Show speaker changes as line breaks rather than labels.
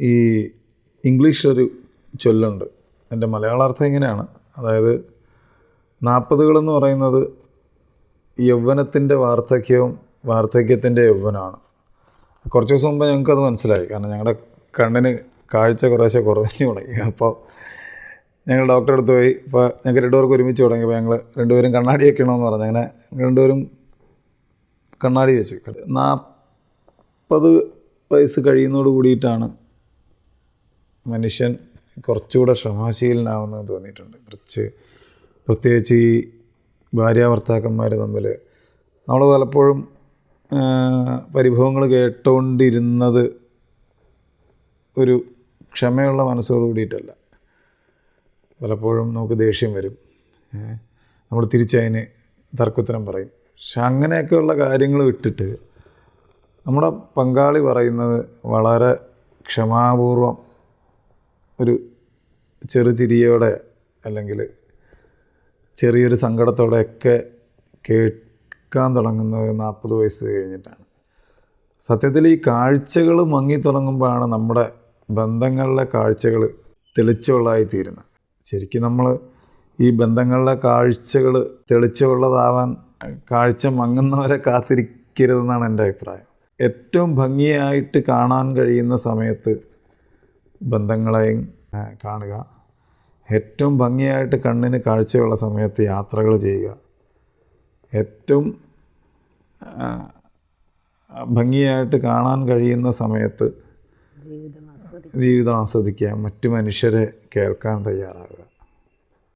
ഈ ഇംഗ്ലീഷിലൊരു ചൊല്ലുണ്ട്. എന്റെ മലയാളാർത്ഥം ഇങ്ങനെയാണ്. അതായത് നാൽപ്പതുകളെന്ന് പറയുന്നത് യൗവനത്തിന്റെ വാർദ്ധക്യവും വാർദ്ധക്യത്തിന്റെ യൗവനമാണ്. കുറച്ച് ദിവസം മുമ്പ് ഞങ്ങൾക്കത് മനസ്സിലായി. കാരണം ഞങ്ങളുടെ കണ്ണിന് കാഴ്ച കുറേശ്ശെ കുറഞ്ഞു തുടങ്ങി. അപ്പോൾ ഞങ്ങൾ ഡോക്ടറെ അടുത്ത് പോയി. ഇപ്പോൾ ഞങ്ങൾക്ക് രണ്ടുപേർക്ക് ഒരുമിച്ച് തുടങ്ങിയപ്പോൾ ഞങ്ങൾ രണ്ടുപേരും കണ്ണാടി വെക്കണമെന്ന് പറഞ്ഞു. അങ്ങനെ രണ്ടുപേരും കണ്ണാടി വെച്ച്. നാൽപ്പത് വയസ്സ് കഴിയുന്നതോട് കൂടിയിട്ടാണ് മനുഷ്യൻ കുറച്ചുകൂടെ ക്ഷമാശീലനാവുന്നത് തോന്നിയിട്ടുണ്ട്. കുറച്ച് പ്രത്യേകിച്ച് ഈ ഭാര്യാഭർത്താക്കന്മാർ തമ്മിൽ നമ്മൾ പലപ്പോഴും പരിഭവങ്ങൾ കേട്ടുകൊണ്ടിരുന്നത് ഒരു ക്ഷമയുള്ള മനസ്സോട് കൂടിയിട്ടല്ല. പലപ്പോഴും നമുക്ക് ദേഷ്യം വരും. നമ്മൾ തിരിച്ചതിന് തർക്കുത്തരം പറയും. പക്ഷെ അങ്ങനെയൊക്കെയുള്ള കാര്യങ്ങൾ വിട്ടിട്ട് നമ്മുടെ പങ്കാളി പറയുന്നത് വളരെ ക്ഷമാപൂർവം ഒരു ചെറു ചെറുചിരിയോടെ അല്ലെങ്കിൽ ചെറിയൊരു സങ്കടത്തോടെയൊക്കെ കേൾക്കാൻ തുടങ്ങുന്നത് നാൽപ്പത് വയസ്സ് കഴിഞ്ഞിട്ടാണ്. സത്യത്തിൽ ഈ കാഴ്ചകൾ മങ്ങി തുടങ്ങുമ്പോഴാണ് നമ്മുടെ ബന്ധങ്ങളിലെ കാഴ്ചകൾ തെളിച്ചുള്ളതായി തീരുന്നത്. ശരിക്കും നമ്മൾ ഈ ബന്ധങ്ങളിലെ കാഴ്ചകൾ തെളിച്ചുള്ളതാവാൻ കാഴ്ച മങ്ങുന്നവരെ കാത്തിരിക്കരുതെന്നാണ് എന്റെ അഭിപ്രായം. ഏറ്റവും ഭംഗിയായിട്ട് കാണാൻ കഴിയുന്ന സമയത്ത് ബന്ധങ്ങളെയും കാണുക. ഏറ്റവും ഭംഗിയായിട്ട് കണ്ണിന് കാഴ്ചയുള്ള സമയത്ത് യാത്രകൾ ചെയ്യുക. ഏറ്റവും ഭംഗിയായിട്ട് കാണാൻ കഴിയുന്ന സമയത്ത് ജീവിതം ആസ്വദിക്കുക. മറ്റു മനുഷ്യരെ കേൾക്കാൻ തയ്യാറാകുക.